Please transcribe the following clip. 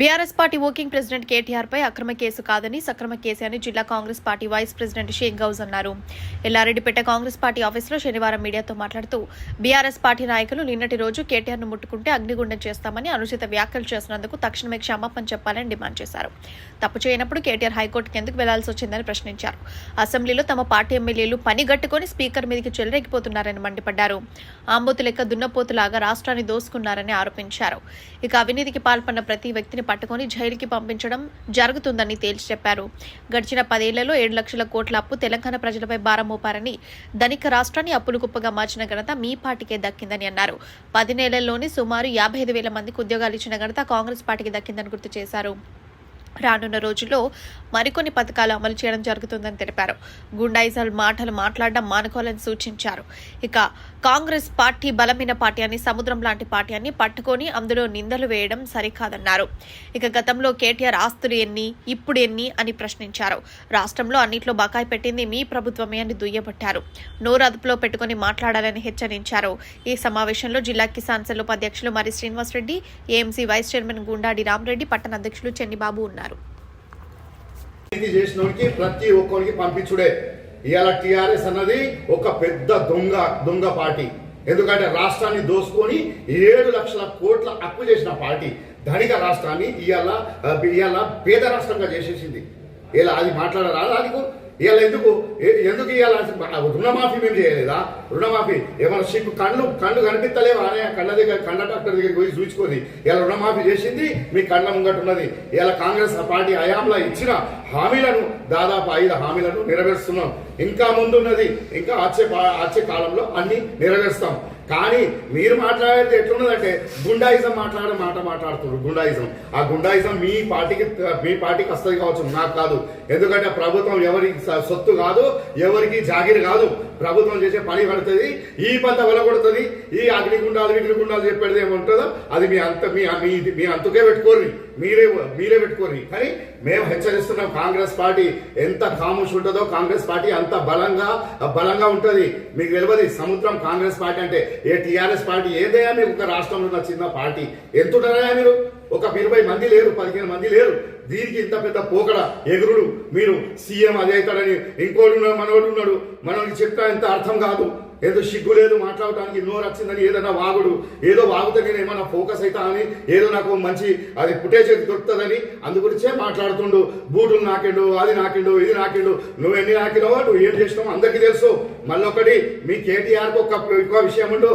BRS party working president KTR పై అక్రమ కేసు కాదని సక్రమ కేసు అని జిల్లా Congress party vice president Sheikh Gouse అన్నారు. ఎల్లారెడ్డిపేట కాంగ్రెస్ పార్టీ ఆఫీసులో శనివారం మీడియాతో మాట్లాడుతూ బీఆర్ఎస్ పార్టీ నాయకులు నిన్నటి రోజు కేటీఆర్ను ముట్టుకుంటే అగ్నిగుండం చేస్తామని అనుచిత వ్యాఖ్యలు చేసినందుకు తక్షణమే క్షమాపణ చెప్పాలని డిమాండ్ చేశారు. తప్పు చేయనప్పుడు కేటీఆర్ హైకోర్టుకు ఎందుకు వెళ్ళాల్సి వచ్చిందని ప్రశ్నించారు. అసెంబ్లీలో తమ పార్టీ ఎమ్మెల్యేలు పని గట్టుకుని స్పీకర్ మీదకి చెలరేగిపోతున్నారని మండిపడ్డారు. ఆంబోతు లెక్క దున్నపోతులాగా రాష్ట్రాన్ని దోసుకున్నారని ఆరోపించారు. ఇక అవినీతికి పాల్పడిన ప్రతి వ్యక్తిని పట్టుకొని జైలుకి పంపించడం జరుగుతుందని తేల్చి చెప్పారు. గడిచిన పదేళ్ళలో ఏడు లక్షల కోట్ల అప్పు తెలంగాణ ప్రజలపై భారం మోపారని ధనిక రాష్ట్రాన్ని అప్పులు కుప్పగా మార్చిన ఘనత మీ పార్టీకే దక్కిందని అన్నారు. పది నెలల్లోనే సుమారు యాభై ఐదు వేల మందికి ఉద్యోగాలు ఇచ్చిన ఘనత కాంగ్రెస్ పార్టీకి దక్కిందని గుర్తు చేశారు. రానున్న రోజుల్లో మరికొన్ని పథకాలు అమలు చేయడం జరుగుతుందని తెలిపారు. గుండాయిజల్ మాటలు మాట్లాడడం మానుకోవాలని సూచించారు. ఇక కాంగ్రెస్ పార్టీ బలమైన పార్టీ అని సముద్రం లాంటి పార్టీ అని పట్టుకొని అందులో నిందలు వేయడం సరికాదన్నారు. ఇక గతంలో కేటీఆర్ ఆస్తులు ఎన్ని ఇప్పుడు ఎన్ని అని ప్రశ్నించారు. రాష్ట్రంలో అన్నిట్లో బకాయి పెట్టింది మీ ప్రభుత్వమే అని దుయ్యబట్టారు. నోరు అదుపులో పెట్టుకుని మాట్లాడాలని హెచ్చరించారు. ఈ సమావేశంలో జిల్లా కిసాన్ సెల్ ఉపాధ్యక్షులు మరి Srinivasa Reddy AMC vice chairman Gundadi Rama Reddy పట్టణ అధ్యక్షులు చెన్నిబాబు ఉన్నారు. ప్రతి ఒక్కరికి పంపించుడే. ఇవాళ టిఆర్ఎస్ అన్నది ఒక పెద్ద దొంగ దొంగ పార్టీ. ఎందుకంటే రాష్ట్రాన్ని దోసుకొని ఏడు లక్షల కోట్ల అప్పు చేసిన పార్టీ. ధనిక రాష్ట్రాన్ని ఇవాళ ఇవాళ పేద రాష్ట్రంగా చేసేసింది. ఇలా అది మాట్లాడరాదు అది ఇవాళ ఎందుకు? ఎందుకు ఇవాళ రుణమాఫీ మేము చేయలేదా? రుణమాఫీ. ఏమైనా సిగ్గు కళ్ళు కళ్ళు కనిపిస్తలేవు? అనే కళ్ళ దగ్గర కళ్ళ డాక్టర్ దగ్గరికి పోయి చూసుకొని ఇలా రుణమాఫీ చేసింది మీ కళ్ళ ముంగట్టున్నది ఇలా కాంగ్రెస్ పార్టీ హయాంలో ఇచ్చిన హామీలను దాదాపు ఐదు హామీలను నెరవేరుస్తున్నాం. ఇంకా ముందున్నది ఇంకా వచ్చే వచ్చే కాలంలో అన్ని నెరవేరుస్తాం. కానీ మీరు మాట్లాడేది ఎట్లున్నదంటే గుండాయిజం మాట్లాడే మాట మాట్లాడుతున్నారు గుండాయిజం. ఆ గుండాయిజం మీ పార్టీకి మీ పార్టీకి వస్తుంది కావచ్చు నాకు కాదు. ఎందుకంటే ప్రభుత్వం ఎవరికి సొత్తు కాదు ఎవరికి జాగిరి కాదు. ప్రభుత్వం చేసే పని పడుతుంది ఈ పంత వెలగొడుతుంది ఈ అగ్నిగుండాలు విగ్నిగుండాలు చెప్పేది ఏముంటుందో అది మీ అంత మీ మీ మీ అంతుకే మీరే మీరే పెట్టుకోరు కానీ మేము హెచ్చరిస్తున్నాం కాంగ్రెస్ పార్టీ ఎంత కాముష్ ఉంటుందో కాంగ్రెస్ పార్టీ అంత బలంగా బలంగా ఉంటుంది. మీకు తెలియదు సముద్రం కాంగ్రెస్ పార్టీ అంటే ఏ టీఆర్ఎస్ పార్టీ ఏదైనా మీకు ఒక రాష్ట్రంలో ఉన్న చిన్న పార్టీ? ఎంత ఉంటారా మీరు? ఒక ఇరవై మంది లేరు పదిహేను మంది లేరు. దీనికి ఇంత పెద్ద పోకడ. ఎగురుడు మీరు సీఎం అది అవుతాడని ఇంకోడు ఉన్నాడు మనోడు ఉన్నాడు. మనోడికి చెప్తా ఎంత అర్థం కాదు. ఏదో సిగ్గు లేదు మాట్లాడటానికి నోరు వచ్చిందని ఏదైనా వాగుడు. ఏదో వాగుతే నేను ఏమైనా ఫోకస్ అవుతా అని ఏదో నాకు మంచి అది ఫుటేజ్ దొరుకుతుందని అందుగురించే మాట్లాడుతుండు. బూటులు నాకిండు అది నాకిండు ఇది నాకిండు. నువ్వు ఎన్ని నాకినావో నువ్వు ఏం చేసినావు అందరికీ తెలుసు. మళ్ళొకటి మీ కేటీఆర్కి ఒక ఎక్కువ విషయం ఉండు.